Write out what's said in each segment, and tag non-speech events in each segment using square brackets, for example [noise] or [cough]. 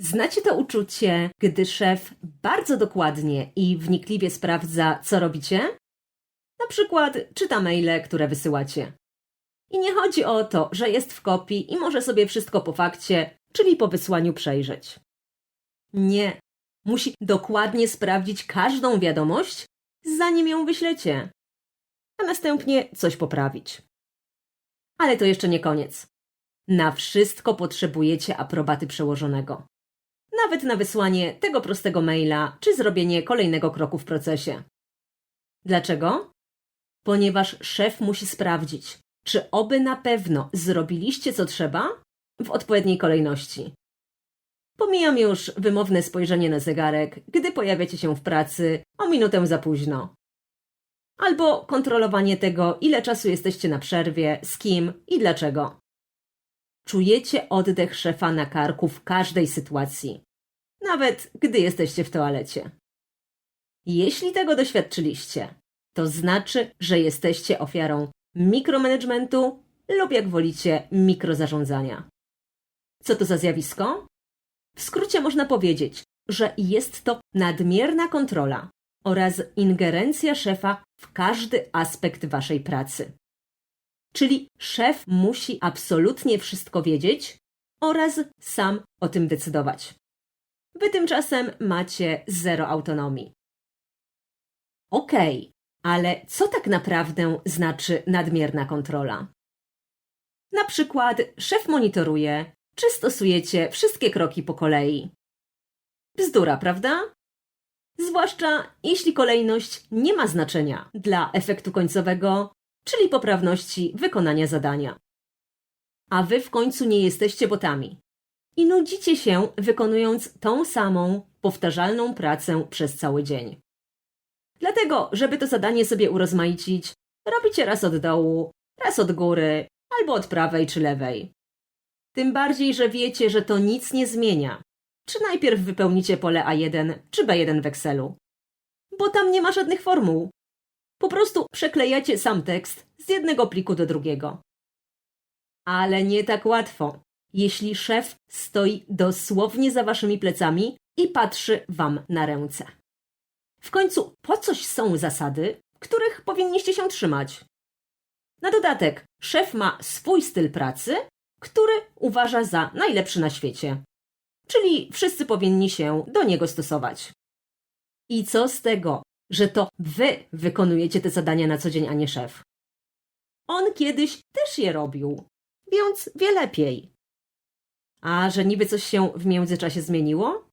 Znacie to uczucie, gdy szef bardzo dokładnie i wnikliwie sprawdza, co robicie? Na przykład czyta maile, które wysyłacie. I nie chodzi o to, że jest w kopii i może sobie wszystko po fakcie, czyli po wysłaniu przejrzeć. Nie. Musi dokładnie sprawdzić każdą wiadomość, zanim ją wyślecie, a następnie coś poprawić. Ale to jeszcze nie koniec. Na wszystko potrzebujecie aprobaty przełożonego. Nawet na wysłanie tego prostego maila czy zrobienie kolejnego kroku w procesie. Dlaczego? Ponieważ szef musi sprawdzić, czy oby na pewno zrobiliście co trzeba w odpowiedniej kolejności. Pomijam już wymowne spojrzenie na zegarek, gdy pojawiacie się w pracy o minutę za późno. Albo kontrolowanie tego, ile czasu jesteście na przerwie, z kim i dlaczego. Czujecie oddech szefa na karku w każdej sytuacji, nawet gdy jesteście w toalecie. Jeśli tego doświadczyliście, to znaczy, że jesteście ofiarą mikromanagementu lub jak wolicie mikrozarządzania. Co to za zjawisko? W skrócie można powiedzieć, że jest to nadmierna kontrola oraz ingerencja szefa w każdy aspekt waszej pracy. Czyli szef musi absolutnie wszystko wiedzieć oraz sam o tym decydować. Wy tymczasem macie zero autonomii. Okej, ale co tak naprawdę znaczy nadmierna kontrola? Na przykład szef monitoruje, czy stosujecie wszystkie kroki po kolei. Bzdura, prawda? Zwłaszcza jeśli kolejność nie ma znaczenia dla efektu końcowego, czyli poprawności wykonania zadania. A wy w końcu nie jesteście botami i nudzicie się wykonując tą samą, powtarzalną pracę przez cały dzień. Dlatego, żeby to zadanie sobie urozmaicić, robicie raz od dołu, raz od góry, albo od prawej czy lewej. Tym bardziej, że wiecie, że to nic nie zmienia. Czy najpierw wypełnicie pole A1 czy B1 w Excelu? Bo tam nie ma żadnych formuł. Po prostu przeklejacie sam tekst z jednego pliku do drugiego. Ale nie tak łatwo, jeśli szef stoi dosłownie za waszymi plecami i patrzy wam na ręce. W końcu po coś są zasady, których powinniście się trzymać. Na dodatek, szef ma swój styl pracy, który uważa za najlepszy na świecie. Czyli wszyscy powinni się do niego stosować. I co z tego, że to wy wykonujecie te zadania na co dzień, a nie szef? On kiedyś też je robił, więc wie lepiej. A że niby coś się w międzyczasie zmieniło?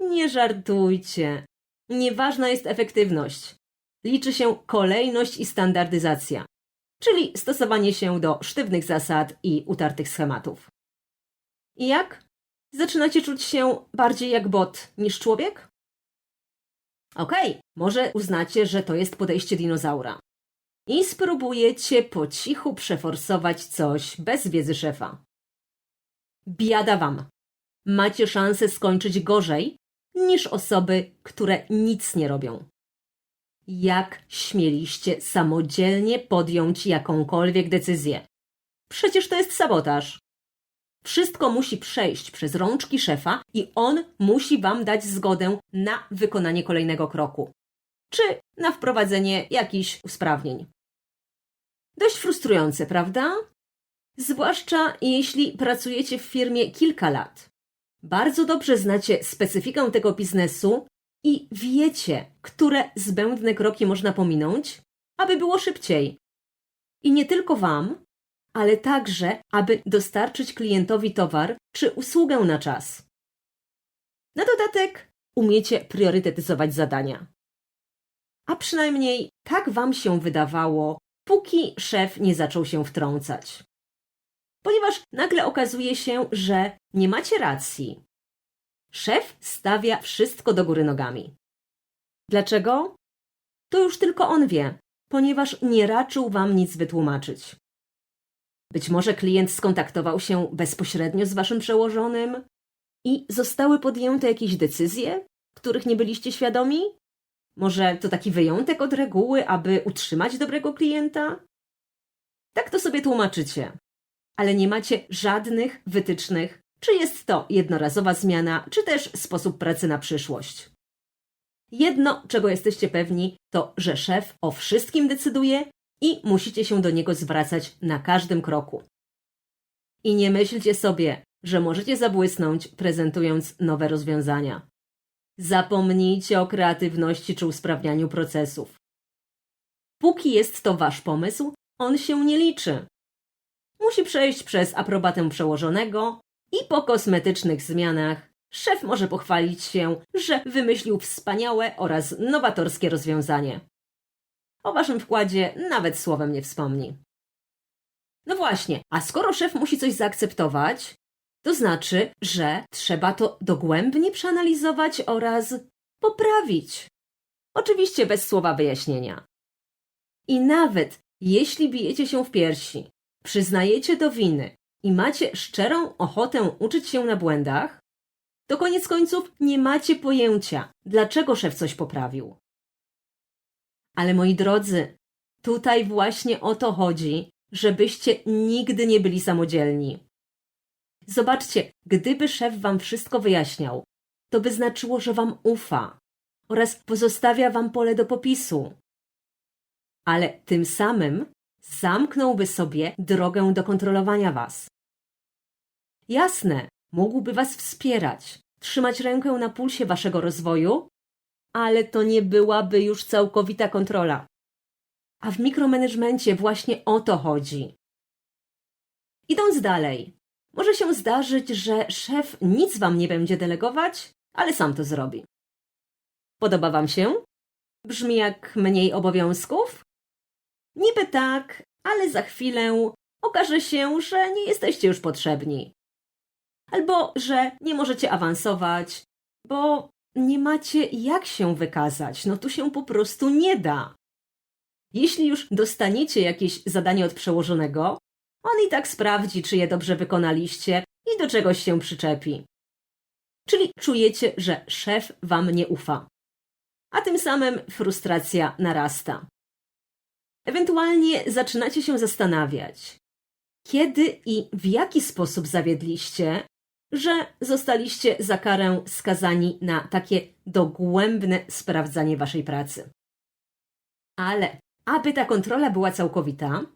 Nie żartujcie. Nieważna jest efektywność. Liczy się kolejność i standardyzacja, czyli stosowanie się do sztywnych zasad i utartych schematów. I jak? Zaczynacie czuć się bardziej jak bot niż człowiek? Okej, okay, może uznacie, że to jest podejście dinozaura. I spróbujecie po cichu przeforsować coś bez wiedzy szefa. Biada wam. Macie szansę skończyć gorzej niż osoby, które nic nie robią. Jak śmieliście samodzielnie podjąć jakąkolwiek decyzję? Przecież to jest sabotaż. Wszystko musi przejść przez rączki szefa i on musi wam dać zgodę na wykonanie kolejnego kroku, czy na wprowadzenie jakichś usprawnień. Dość frustrujące, prawda? Zwłaszcza jeśli pracujecie w firmie kilka lat. Bardzo dobrze znacie specyfikę tego biznesu i wiecie, które zbędne kroki można pominąć, aby było szybciej. I nie tylko Wam, ale także, aby dostarczyć klientowi towar czy usługę na czas. Na dodatek umiecie priorytetyzować zadania. A przynajmniej tak Wam się wydawało, póki szef nie zaczął się wtrącać ponieważ nagle okazuje się, że nie macie racji. Szef stawia wszystko do góry nogami. Dlaczego? To już tylko on wie, ponieważ nie raczył wam nic wytłumaczyć. Być może klient skontaktował się bezpośrednio z waszym przełożonym i zostały podjęte jakieś decyzje, których nie byliście świadomi? Może to taki wyjątek od reguły, aby utrzymać dobrego klienta? Tak to sobie tłumaczycie ale nie macie żadnych wytycznych, czy jest to jednorazowa zmiana, czy też sposób pracy na przyszłość. Jedno, czego jesteście pewni, to, że szef o wszystkim decyduje i musicie się do niego zwracać na każdym kroku. I nie myślcie sobie, że możecie zabłysnąć, prezentując nowe rozwiązania. Zapomnijcie o kreatywności czy usprawnianiu procesów. Póki jest to wasz pomysł, on się nie liczy. Musi przejść przez aprobatę przełożonego i po kosmetycznych zmianach szef może pochwalić się, że wymyślił wspaniałe oraz nowatorskie rozwiązanie. O waszym wkładzie nawet słowem nie wspomni. No właśnie, a skoro szef musi coś zaakceptować, to znaczy, że trzeba to dogłębnie przeanalizować oraz poprawić. Oczywiście bez słowa wyjaśnienia. I nawet jeśli bijecie się w piersi, przyznajecie do winy i macie szczerą ochotę uczyć się na błędach, to koniec końców nie macie pojęcia, dlaczego szef coś poprawił. Ale moi drodzy, tutaj właśnie o to chodzi, żebyście nigdy nie byli samodzielni. Zobaczcie, gdyby szef wam wszystko wyjaśniał, to by znaczyło, że wam ufa oraz pozostawia wam pole do popisu. Ale tym samym zamknąłby sobie drogę do kontrolowania was. Jasne, mógłby was wspierać, trzymać rękę na pulsie waszego rozwoju, ale to nie byłaby już całkowita kontrola. A w mikromanagemencie właśnie o to chodzi. Idąc dalej, może się zdarzyć, że szef nic wam nie będzie delegować, ale sam to zrobi. Podoba wam się? Brzmi jak mniej obowiązków? Niby tak, ale za chwilę okaże się, że nie jesteście już potrzebni. Albo że nie możecie awansować, bo nie macie jak się wykazać. No tu się po prostu nie da. Jeśli już dostaniecie jakieś zadanie od przełożonego, on i tak sprawdzi, czy je dobrze wykonaliście i do czegoś się przyczepi. Czyli czujecie, że szef wam nie ufa. A tym samym frustracja narasta. Ewentualnie zaczynacie się zastanawiać, kiedy i w jaki sposób zawiedliście, że zostaliście za karę skazani na takie dogłębne sprawdzanie waszej pracy. Ale aby ta kontrola była całkowita,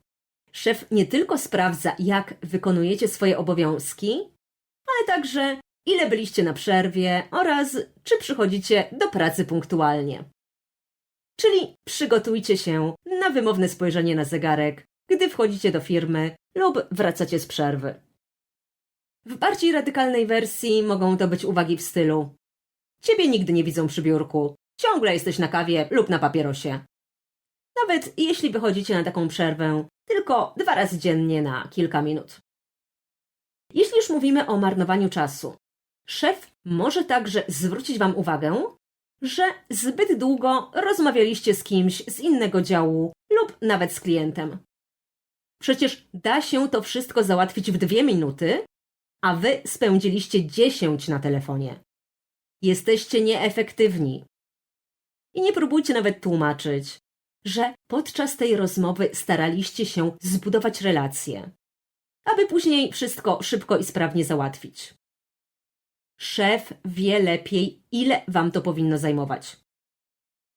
szef nie tylko sprawdza, jak wykonujecie swoje obowiązki, ale także ile byliście na przerwie oraz czy przychodzicie do pracy punktualnie. Czyli przygotujcie się na wymowne spojrzenie na zegarek, gdy wchodzicie do firmy lub wracacie z przerwy. W bardziej radykalnej wersji mogą to być uwagi w stylu Ciebie nigdy nie widzą przy biurku, ciągle jesteś na kawie lub na papierosie. Nawet jeśli wychodzicie na taką przerwę tylko dwa razy dziennie na kilka minut. Jeśli już mówimy o marnowaniu czasu, szef może także zwrócić Wam uwagę, że zbyt długo rozmawialiście z kimś z innego działu lub nawet z klientem. Przecież da się to wszystko załatwić w dwie minuty, a wy spędziliście dziesięć na telefonie. Jesteście nieefektywni. I nie próbujcie nawet tłumaczyć, że podczas tej rozmowy staraliście się zbudować relacje, aby później wszystko szybko i sprawnie załatwić. Szef wie lepiej, ile wam to powinno zajmować.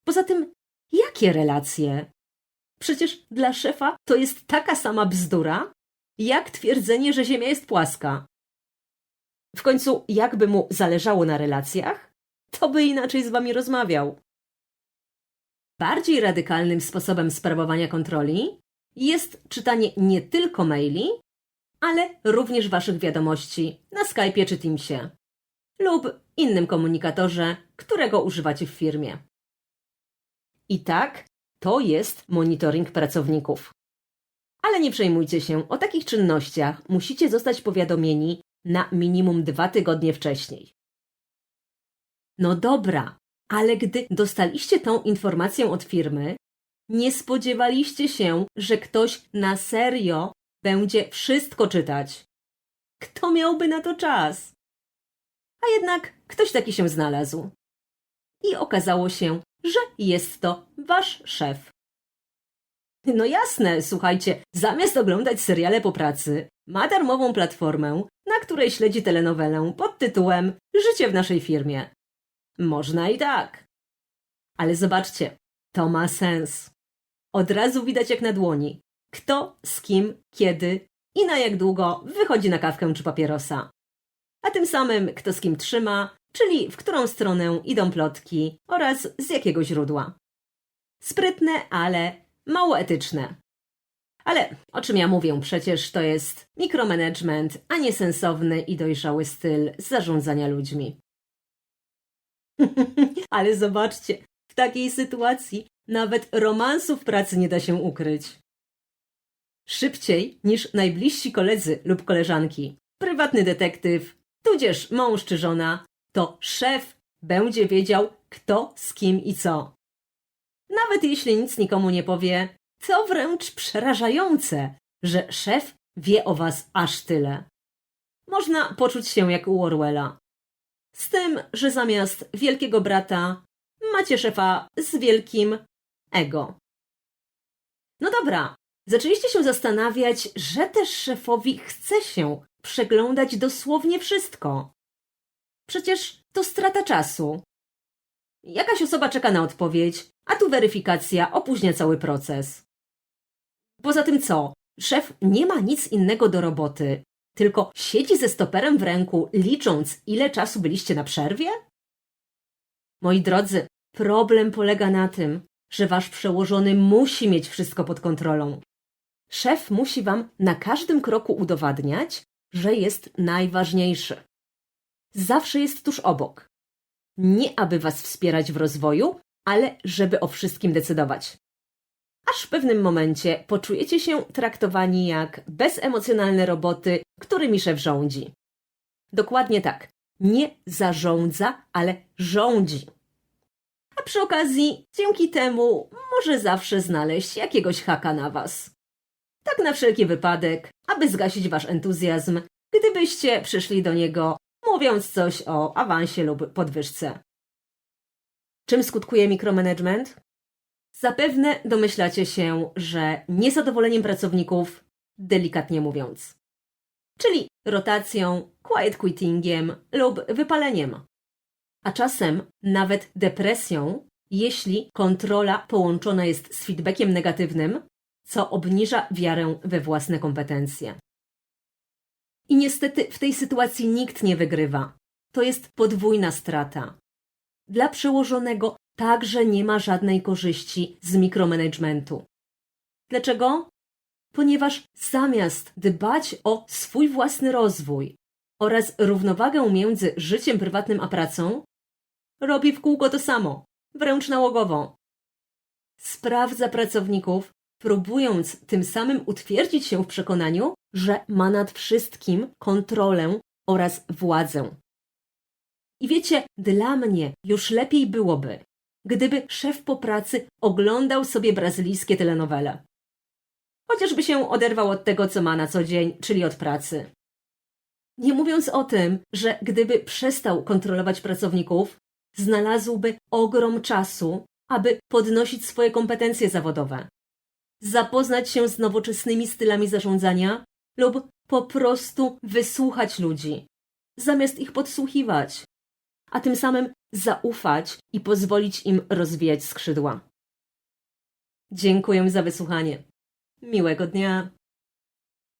Poza tym, jakie relacje? Przecież dla szefa to jest taka sama bzdura, jak twierdzenie, że Ziemia jest płaska. W końcu, jakby mu zależało na relacjach, to by inaczej z wami rozmawiał. Bardziej radykalnym sposobem sprawowania kontroli jest czytanie nie tylko maili, ale również waszych wiadomości na Skype'ie czy Teamsie lub innym komunikatorze, którego używacie w firmie. I tak, to jest monitoring pracowników. Ale nie przejmujcie się, o takich czynnościach musicie zostać powiadomieni na minimum dwa tygodnie wcześniej. No dobra, ale gdy dostaliście tą informację od firmy, nie spodziewaliście się, że ktoś na serio będzie wszystko czytać. Kto miałby na to czas? A jednak ktoś taki się znalazł. I okazało się, że jest to wasz szef. No jasne, słuchajcie, zamiast oglądać seriale po pracy, ma darmową platformę, na której śledzi telenowelę pod tytułem Życie w naszej firmie. Można i tak. Ale zobaczcie, to ma sens. Od razu widać jak na dłoni, kto z kim, kiedy i na jak długo wychodzi na kawkę czy papierosa. A tym samym kto z kim trzyma, czyli w którą stronę idą plotki oraz z jakiego źródła. Sprytne, ale mało etyczne. Ale o czym ja mówię? Przecież to jest mikromanagement, a nie sensowny i dojrzały styl zarządzania ludźmi. [laughs] Ale zobaczcie, w takiej sytuacji nawet romansu w pracy nie da się ukryć. Szybciej niż najbliżsi koledzy lub koleżanki, prywatny detektyw, tudzież mąż czy żona, to szef będzie wiedział, kto z kim i co. Nawet jeśli nic nikomu nie powie, to wręcz przerażające, że szef wie o was aż tyle. Można poczuć się jak u Orwella. Z tym, że zamiast wielkiego brata macie szefa z wielkim ego. No dobra, zaczęliście się zastanawiać, że też szefowi chce się przeglądać dosłownie wszystko. Przecież to strata czasu. Jakaś osoba czeka na odpowiedź, a tu weryfikacja opóźnia cały proces. Poza tym co? Szef nie ma nic innego do roboty, tylko siedzi ze stoperem w ręku, licząc, ile czasu byliście na przerwie? Moi drodzy, problem polega na tym, że wasz przełożony musi mieć wszystko pod kontrolą. Szef musi wam na każdym kroku udowadniać, że jest najważniejszy. Zawsze jest tuż obok. Nie aby was wspierać w rozwoju, ale żeby o wszystkim decydować. Aż w pewnym momencie poczujecie się traktowani jak bezemocjonalne roboty, którymi szef rządzi. Dokładnie tak. Nie zarządza, ale rządzi. A przy okazji, dzięki temu może zawsze znaleźć jakiegoś haka na was. Tak na wszelki wypadek, aby zgasić wasz entuzjazm, gdybyście przyszli do niego mówiąc coś o awansie lub podwyżce. Czym skutkuje mikromanagement? Zapewne domyślacie się, że niezadowoleniem pracowników, delikatnie mówiąc. Czyli rotacją, quiet quittingiem lub wypaleniem. A czasem nawet depresją, jeśli kontrola połączona jest z feedbackiem negatywnym, co obniża wiarę we własne kompetencje. I niestety w tej sytuacji nikt nie wygrywa. To jest podwójna strata. Dla przełożonego także nie ma żadnej korzyści z mikromanagementu. Dlaczego? Ponieważ zamiast dbać o swój własny rozwój oraz równowagę między życiem prywatnym a pracą, robi w kółko to samo, wręcz nałogowo. Sprawdza pracowników, próbując tym samym utwierdzić się w przekonaniu, że ma nad wszystkim kontrolę oraz władzę. I wiecie, dla mnie już lepiej byłoby, gdyby szef po pracy oglądał sobie brazylijskie telenowele. Chociażby się oderwał od tego, co ma na co dzień, czyli od pracy. Nie mówiąc o tym, że gdyby przestał kontrolować pracowników, znalazłby ogrom czasu, aby podnosić swoje kompetencje zawodowe, zapoznać się z nowoczesnymi stylami zarządzania lub po prostu wysłuchać ludzi, zamiast ich podsłuchiwać, a tym samym zaufać i pozwolić im rozwijać skrzydła. Dziękuję za wysłuchanie. Miłego dnia.